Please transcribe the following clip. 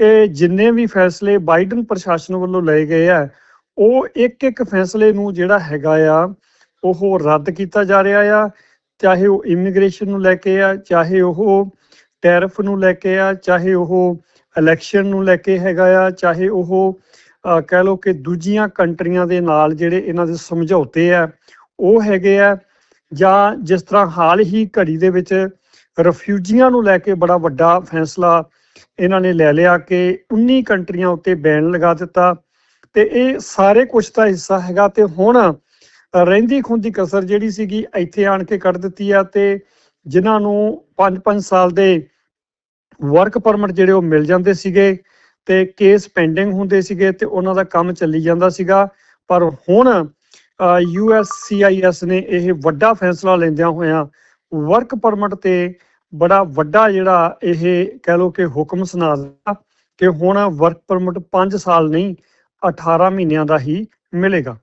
ਕਿ ਜਿੰਨੇ ਵੀ ਫੈਸਲੇ ਬਾਈਡਨ ਪ੍ਰਸ਼ਾਸਨ ਵੱਲੋਂ ਲਏ ਗਏ ਆ, ਉਹ ਇੱਕ ਇੱਕ ਫੈਸਲੇ ਨੂੰ ਜਿਹੜਾ ਹੈਗਾ ਆ, ਉਹ ਰੱਦ ਕੀਤਾ ਜਾ ਰਿਹਾ ਆ, ਚਾਹੇ ਉਹ ਇਮੀਗ੍ਰੇਸ਼ਨ ਨੂੰ ਲੈ ਕੇ ਆ, ਚਾਹੇ ਉਹ ਟੈਰਫ ਨੂੰ ਲੈ ਕੇ ਆ, ਚਾਹੇ ਉਹ ਇਲੈਕਸ਼ਨ ਨੂੰ ਲੈ ਕੇ ਹੈਗਾ ਆ, ਚਾਹੇ ਉਹ ਕਹਿ ਲਓ ਕਿ ਦੂਜੀਆਂ ਕੰਟਰੀਆਂ ਦੇ ਨਾਲ ਜਿਹੜੇ ਇਹਨਾਂ ਦੇ ਸਮਝੌਤੇ ਆ, ਉਹ ਹੈਗੇ ਆ, ਜਾਂ ਜਿਸ ਤਰ੍ਹਾਂ ਹਾਲ ਹੀ ਘੜੀ ਦੇ ਵਿੱਚ ਰਿਫਿਊਜੀਆਂ ਨੂੰ ਲੈ ਕੇ ਬੜਾ ਵੱਡਾ ਫੈਸਲਾ ਇਹਨਾਂ ਨੇ ਲੈ ਲਿਆ ਕਿ 19 ਕੰਟਰੀਆਂ ਉੱਤੇ ਬੈਨ ਲਗਾ ਦਿੱਤਾ ਤੇ ਇਹ ਸਾਰੇ ਕੁਝ ਦਾ ਹਿੱਸਾ ਹੈਗਾ ਤੇ ਹੁਣ ਰਹਿੰਦੀ ਖੁੰਦੀ ਕਸਰ ਜਿਹੜੀ ਸੀਗੀ ਇੱਥੇ ਆਣ ਕੇ ਕੱਢ ਦਿੱਤੀ ਆ ਤੇ ਜਿਨ੍ਹਾਂ ਨੂੰ 5-5 ਸਾਲ ਦੇ ਵਰਕ ਪਰਮਿਟ ਜਿਹੜੇ ਉਹ ਮਿਲ ਜਾਂਦੇ ਸੀਗੇ ਤੇ ਕੇਸ ਪੈਂਡਿੰਗ ਹੁੰਦੇ ਸੀਗੇ ਤੇ ਉਹਨਾਂ ਦਾ ਕੰਮ ਚੱਲੀ ਜਾਂਦਾ ਸੀਗਾ। ਪਰ ਹੁਣ ਯੂਐਸਸੀਆਈਐਸ ਨੇ ਇਹ ਵੱਡਾ ਫੈਸਲਾ ਲੈਂਦਿਆਂ ਹੋਇਆਂ ਵਰਕ ਪਰਮਿਟ ਤੇ ਬੜਾ ਵੱਡਾ ਜਿਹੜਾ ਇਹ ਕਹਿ ਲੋ ਕਿ ਹੁਕਮ ਸੁਣਾ ਦਿੱਤਾ ਕਿ ਹੁਣ ਵਰਕ ਪਰਮਿਟ 5 ਸਾਲ ਨਹੀਂ 18 ਮਹੀਨਿਆਂ ਦਾ ਹੀ ਮਿਲੇਗਾ।